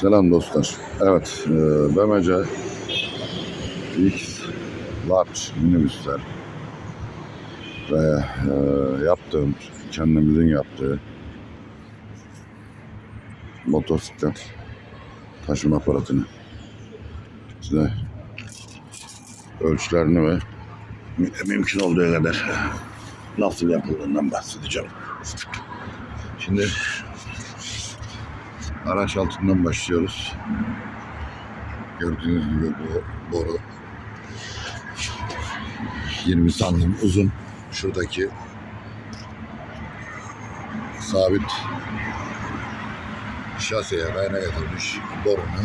Selam dostlar. Evet, e, BMC X Large minibüsler ve e, yaptığım, kendimizin yaptığı motosiklet taşıma aparatını size ölçülerini ve mü- mümkün olduğu kadar nasıl yapıldığından bahsedeceğim. Şimdi Araç altından başlıyoruz. Gördüğünüz gibi bu boru 20 santim uzun. Şuradaki sabit şaseye kaynak edilmiş borunu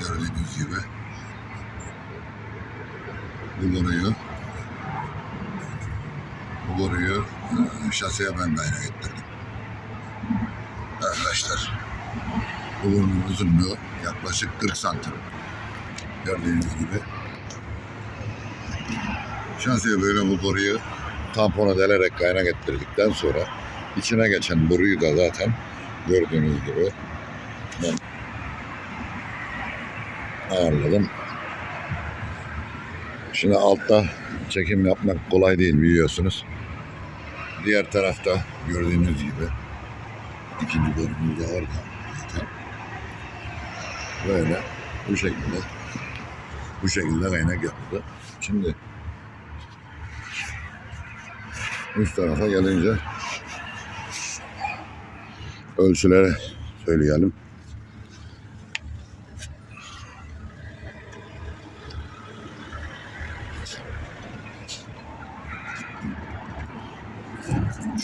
gördüğünüz gibi bu boruyu bu boruyu e, şaseye ben kaynak ettirdim. Arkadaşlar bu burnun uzunluğu yaklaşık 40 santim. Gördüğünüz gibi. Şansiye böyle bu boruyu tampona delerek kaynak ettirdikten sonra içine geçen boruyu da zaten gördüğünüz gibi ben ayarladım. Şimdi altta çekim yapmak kolay değil biliyorsunuz. Diğer tarafta gördüğünüz gibi ikinci bölümümüz de orada zaten. Böyle bu şekilde bu şekilde kaynak yaptı. Şimdi üst tarafa gelince ölçüleri söyleyelim.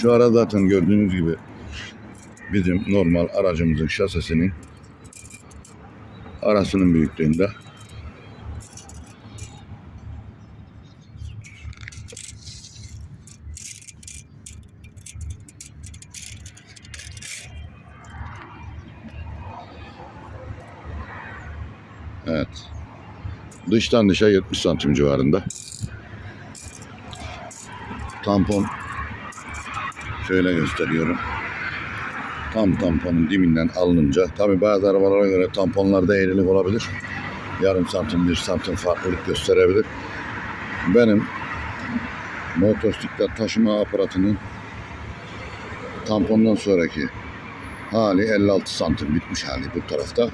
Şu ara zaten gördüğünüz gibi bizim normal aracımızın şasisinin arasının büyüklüğünde. Evet. Dıştan dışa 70 santim civarında. Tampon şöyle gösteriyorum tam tamponun dibinden alınınca tabi bazı arabalara göre tamponlarda eğrilik olabilir. Yarım santim bir santim farklılık gösterebilir. Benim motosiklet taşıma aparatının tampondan sonraki hali 56 santim bitmiş hali bu tarafta.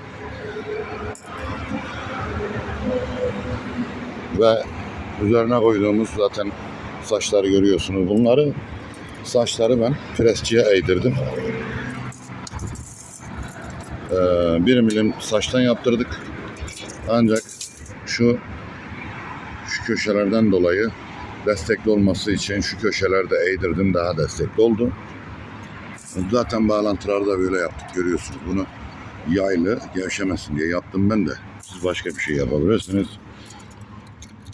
Ve üzerine koyduğumuz zaten saçları görüyorsunuz. Bunları saçları ben presçiye eğdirdim. Ee, bir milim saçtan yaptırdık. Ancak şu şu köşelerden dolayı destekli olması için şu köşelerde eğdirdim daha destekli oldu. Zaten bağlantıları da böyle yaptık görüyorsunuz. Bunu yaylı gevşemesin diye yaptım ben de. Siz başka bir şey yapabilirsiniz.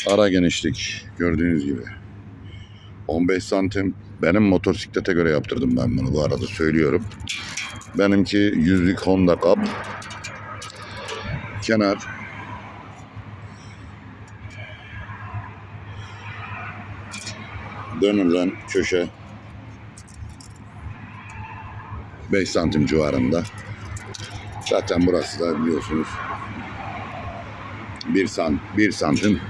Ara genişlik gördüğünüz gibi. 15 santim. Benim motosiklete göre yaptırdım ben bunu bu arada söylüyorum. Benimki yüzlük Honda Cup. Kenar. Dönülen köşe 5 santim civarında. Zaten burası da biliyorsunuz 1 sant 1 santim.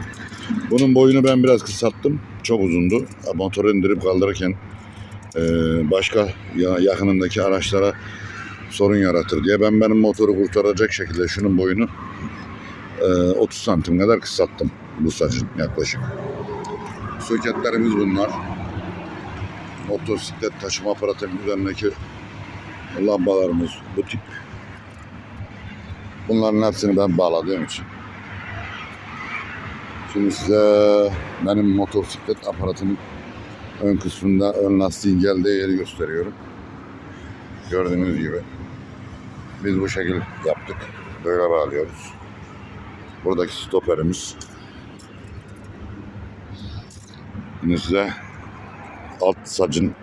Bunun boyunu ben biraz kısalttım. Çok uzundu. Motoru indirip kaldırırken başka ya, yakınındaki araçlara sorun yaratır diye ben benim motoru kurtaracak şekilde şunun boyunu e, 30 santim kadar kısalttım bu saçın yaklaşık. Soketlerimiz bunlar. Motosiklet taşıma aparatının üzerindeki lambalarımız bu tip. Bunların hepsini ben bağladığım için. Şimdi size benim motosiklet aparatının ön kısmında ön lastiğin geldiği yeri gösteriyorum. Gördüğünüz gibi. Biz bu şekil yaptık. Böyle bağlıyoruz. Buradaki stoperimiz. Şimdi size alt sacın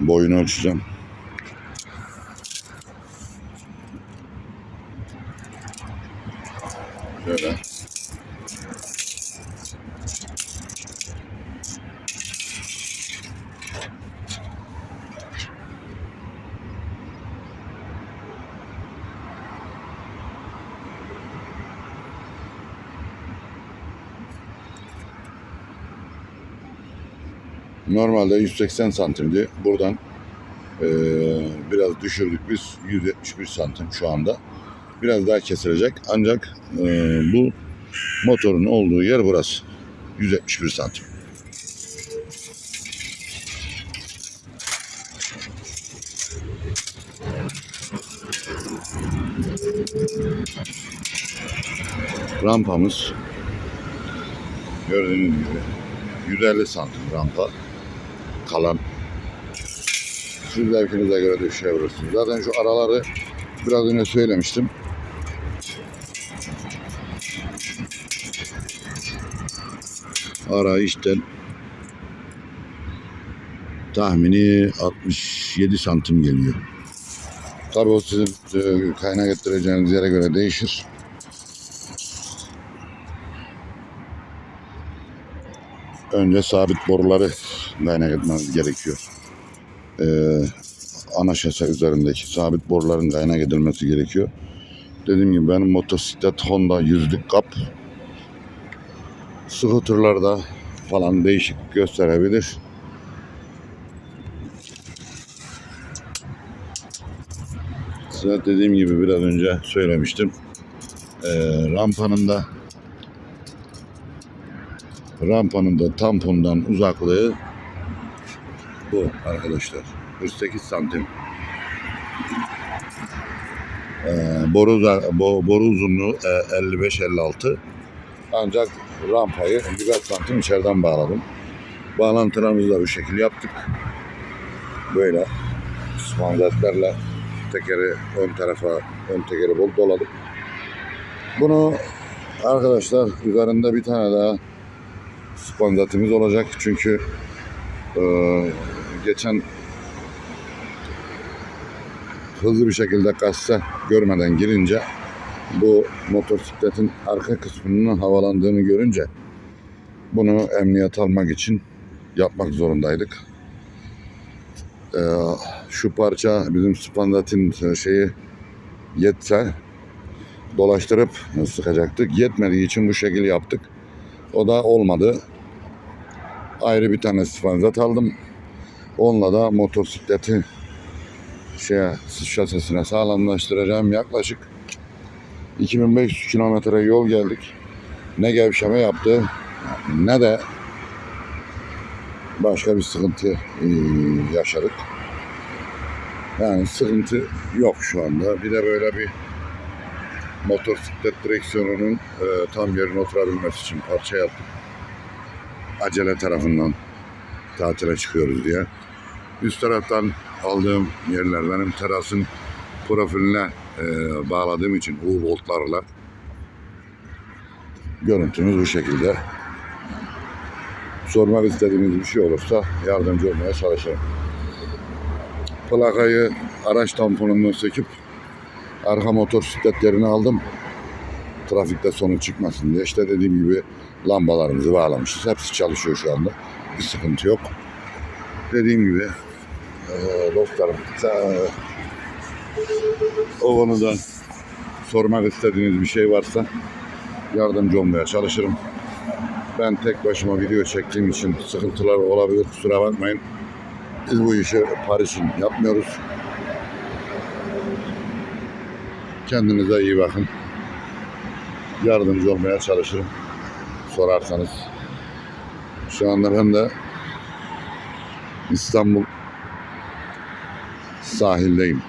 boyunu ölçeceğim. Şöyle. Normalde 180 santimdi. Buradan eee, biraz düşürdük biz. 171 santim şu anda. Biraz daha kesilecek. Ancak eee, bu motorun olduğu yer burası. 171 santim. Rampamız gördüğünüz gibi 150 santim rampa kalan siz zevkinize göre düşebilirsiniz. Zaten şu araları biraz önce söylemiştim. Ara işten tahmini 67 santim geliyor. Tabii o sizin e, kaynak ettireceğiniz yere göre değişir. Önce sabit boruları kaynak etmeniz gerekiyor. Ee, ana şase üzerindeki sabit boruların kaynak edilmesi gerekiyor. Dediğim gibi benim motosiklet Honda yüzlük kap. Scooter'larda falan değişik gösterebilir. Size dediğim gibi biraz önce söylemiştim. Ee, rampanın da rampanın da tampondan uzaklığı bu arkadaşlar. 48 santim. Ee, boru, uza- bo- boru uzunluğu e, 55-56. Ancak rampayı birkaç santim içeriden bağladım. Bağlantılarımızı da bu şekilde yaptık. Böyle spanzetlerle tekeri ön tarafa ön tekeri bol doladık. Bunu arkadaşlar üzerinde bir tane daha spandatimiz olacak. Çünkü e, geçen hızlı bir şekilde kassa görmeden girince bu motosikletin arka kısmının havalandığını görünce bunu emniyet almak için yapmak zorundaydık. E, şu parça bizim spandatin şeyi yetse dolaştırıp sıkacaktık. Yetmediği için bu şekil yaptık. O da olmadı. Ayrı bir tane spanzat aldım. Onunla da motosikleti şeye, şasisine sağlamlaştıracağım. Yaklaşık 2500 kilometre yol geldik. Ne gevşeme yaptı ne de başka bir sıkıntı e, yaşadık. Yani sıkıntı yok şu anda. Bir de böyle bir motosiklet direksiyonunun e, tam yerine oturabilmesi için parça yaptık. Acele tarafından tatile çıkıyoruz diye. Üst taraftan aldığım yerler benim terasın profiline e, bağladığım için U voltlarla görüntümüz bu şekilde. Sormak istediğiniz bir şey olursa yardımcı olmaya çalışırım. Plakayı araç tamponundan söküp arka motosikletlerini aldım. Trafikte sorun çıkmasın diye. İşte dediğim gibi lambalarımızı bağlamışız. Hepsi çalışıyor şu anda. Bir sıkıntı yok. Dediğim gibi eee, dostlarım eee, o konuda sormak istediğiniz bir şey varsa yardımcı olmaya çalışırım. Ben tek başıma video çektiğim için sıkıntılar olabilir. Kusura bakmayın. Biz bu işi Paris için yapmıyoruz. Kendinize iyi bakın. Yardımcı olmaya çalışırım. Sorarsanız. Şu anda ben de İstanbul sahildeyim.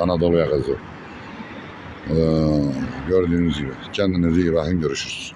Anadolu yakası. Ee, gördüğünüz gibi. Kendinize iyi bakın. Görüşürüz.